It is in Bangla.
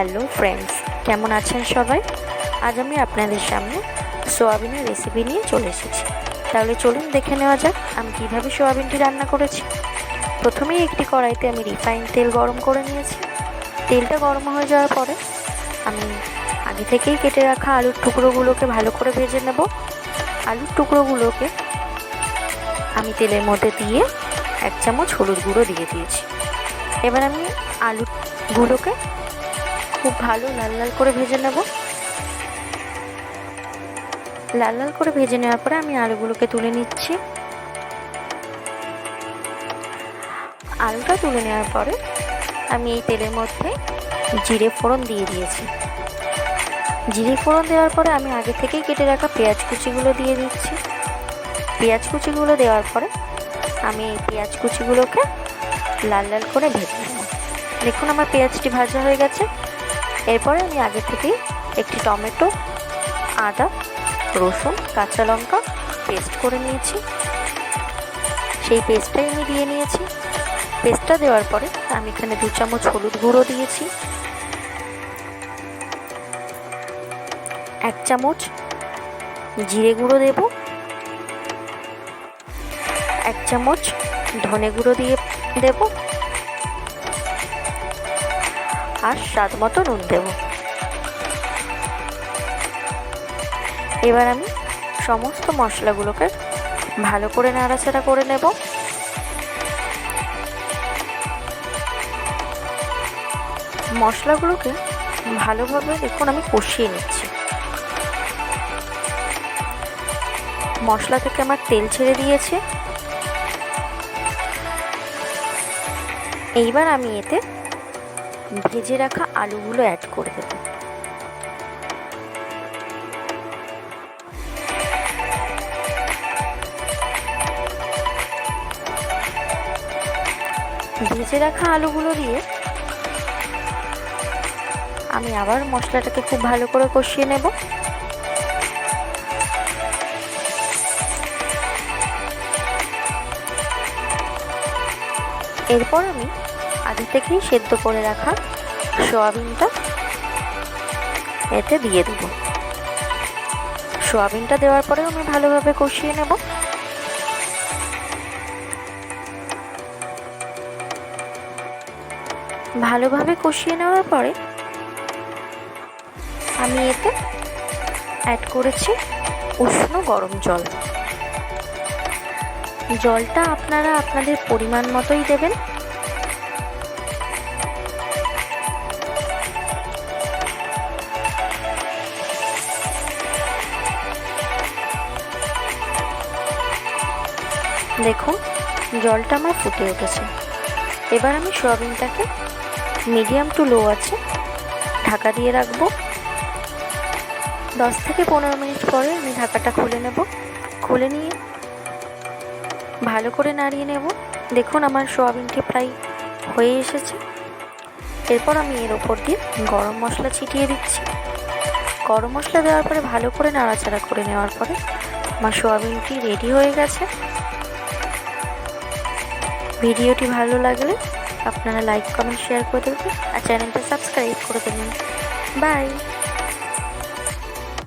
হ্যালো ফ্রেন্ডস, কেমন আছেন সবাই? আজ আমি আপনাদের সামনে সোয়াবিনের রেসিপি নিয়ে চলে এসেছি। তাহলে চলুন দেখে নেওয়া যাক আমি কীভাবে সোয়াবিনটি রান্না করেছি। প্রথমেই একটি কড়াইতে আমি রিফাইন তেল গরম করে নিয়েছি। তেলটা গরম হয়ে যাওয়ার পরে আমি আগে থেকেই কেটে রাখা আলুর টুকরোগুলোকে ভালো করে ভেজে নেব। আলুর টুকরোগুলোকে আমি তেলের মধ্যে দিয়ে এক চামচ হলুদ গুঁড়ো দিয়ে দিয়েছি। এবার আমি আলুগুলোকে খুব ভালো লাল লাল করে ভেজে নেব। লাল লাল করে ভেজে নেওয়ার পরে আমি আলুগুলোকে তুলে নিচ্ছি। আলুটা তুলে নেওয়ার পরে আমি এই তেলের মধ্যে জিরে ফোড়ন দিয়ে দিয়েছি। জিরে ফোড়ন দেওয়ার পরে আমি আগে থেকেই কেটে রাখা পেঁয়াজ কুচিগুলো দিয়ে দিচ্ছি। পেঁয়াজ কুচিগুলো দেওয়ার পরে আমি এই পেঁয়াজ কুচিগুলোকে লাল লাল করে ভেজে নেব। দেখুন আমার পেঁয়াজটি ভাজা হয়ে গেছে। এরপরে আমি আগে থেকেই একটি টমেটো, আদা, রসুন, কাঁচা লঙ্কা পেস্ট করে নিয়েছি। সেই পেস্টটাই আমি দিয়ে নিয়েছি। পেস্টটা দেওয়ার পরে আমি এখানে দু চামচ হলুদ গুঁড়ো দিয়েছি। এক চামচ জিরে গুঁড়ো দেব। এক চামচ ধনে গুঁড়ো দিয়ে দেব। আর স্বাদ মতো নুন দেব। এবার আমি সমস্ত মশলাগুলোকে ভালো করে নাড়াচাড়া করে নেব। মশলাগুলোকে ভালোভাবে দেখুন আমি কষিয়ে নিচ্ছি। মশলা থেকে আমার তেল ছেড়ে দিয়েছে। এইবার আমি এতে ভেজে রাখা আলুগুলো অ্যাড করে দেব। ভেজে রাখা আলুগুলো দিয়ে আমি আবার মশলাটাকে খুব ভালো করে কষিয়ে নেব। এরপর আমি আগে থেকেই সেদ্ধ করে রাখা সোয়াবিনটা এতে দিয়ে দেব। সোয়াবিনটা দেওয়ার পরেও আমি ভালোভাবে কষিয়ে নেব। ভালোভাবে কষিয়ে নেওয়ার পরে আমি এতে অ্যাড করেছি উষ্ণ গরম জল। জলটা আপনারা আপনাদের পরিমাণ মতোই দেবেন। দেখুন, জলটা আমার ফুটে উঠেছে। এবার আমি সোয়াবিনটাকে মিডিয়াম টু লো আছে, ঢাকা দিয়ে রাখব। দশ থেকে পনেরো মিনিট পরে আমি ঢাকাটা খুলে নেব। খুলে নিয়ে ভালো করে নাড়িয়ে নেব। দেখুন, আমার সোয়াবিনটি প্রায় হয়ে এসেছে। এরপর আমি এর ওপর দিয়ে গরম মশলা ছিটিয়ে দিচ্ছি। গরম মশলা দেওয়ার পরে ভালো করে নাড়াচাড়া করে নেওয়ার পরে আমার সোয়াবিনটি রেডি হয়ে গেছে। ভিডিওটি ভালো লাগলে আপনারা লাইক, কমেন্ট শেয়ার করে দেবেন আর চ্যানেলটা সাবস্ক্রাইব করে দেবেন। বাই